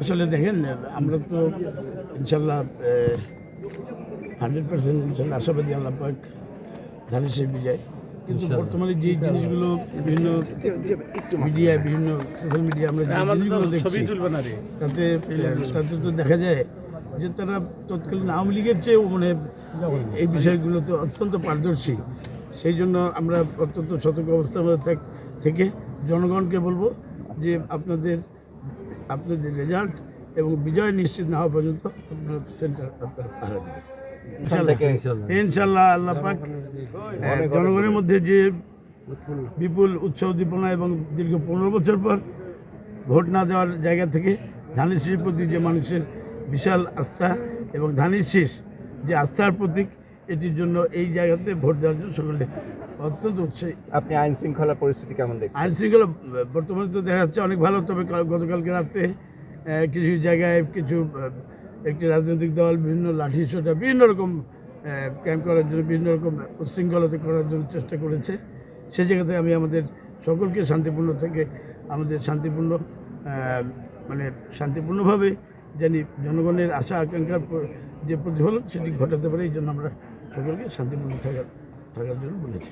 আসলে দেখেন আমরা তো ইনশাল্লাহ হান্ড্রেড পার্সেন্ট ইনশাল্লাহ আশাবাদী আল্লাহ পাক ধানের সেই বিজয়। কিন্তু বর্তমানে যে জিনিসগুলো বিভিন্ন মিডিয়ায় বিভিন্ন সোশ্যাল মিডিয়া আমরা যে জিনিসগুলো দেখছি তাতে তাতে তো দেখা যায় যে তারা তৎকালীন আওয়ামী লীগের চেয়েও মানে এই বিষয়গুলোতে অত্যন্ত পারদর্শী। সেই জন্য আমরা অত্যন্ত সতর্ক অবস্থার মধ্যে থেকে জনগণকে বলব যে আপনাদের আপনাদের রেজাল্ট এবং বিজয় নিশ্চিত না হওয়া পর্যন্ত আপনারা সেন্টার আপনারা পাহারা দেবেন ইনশাল্লাহ আল্লাহ পাক আহ, জনগণের মধ্যে যে বিপুল উৎসাহ উদ্দীপনা এবং দীর্ঘ পনেরো বছর পর ভোট না দেওয়ার জায়গা থেকে ধানের শীষের প্রতি যে মানুষের বিশাল আস্থা এবং ধানের শীষ যে আস্থার প্রতীক এটির জন্য এই জায়গাতে ভোট দেওয়ার জন্য সকলে অত্যন্ত উৎসাহী। আপনি আইন শৃঙ্খলা পরিস্থিতি কেমন দেখছেন? আইন শৃঙ্খলা বর্তমানে তো দেখা যাচ্ছে অনেক ভালো তবে কাল- গতকালকে রাতে কিছু জায়গায় কিছু একটি রাজনৈতিক দল বিভিন্ন লাঠি সোটা বিভিন্ন রকম ক্যাম্প করার জন্য বিভিন্ন রকম উশৃঙ্খলতা করার জন্য চেষ্টা করেছে। সে জায়গাতে আমি আমাদের সকলকে শান্তিপূর্ণ থেকে আমাদের শান্তিপূর্ণ মানে শান্তিপূর্ণভাবে জানি জনগণের আশা আকাঙ্ক্ষার যে প্রতিফলন সেটি ঘটাতে পারে এই জন্য আমরা সকলকে শান্তিপূর্ণ থাকার থাকার জন্য বলেছি।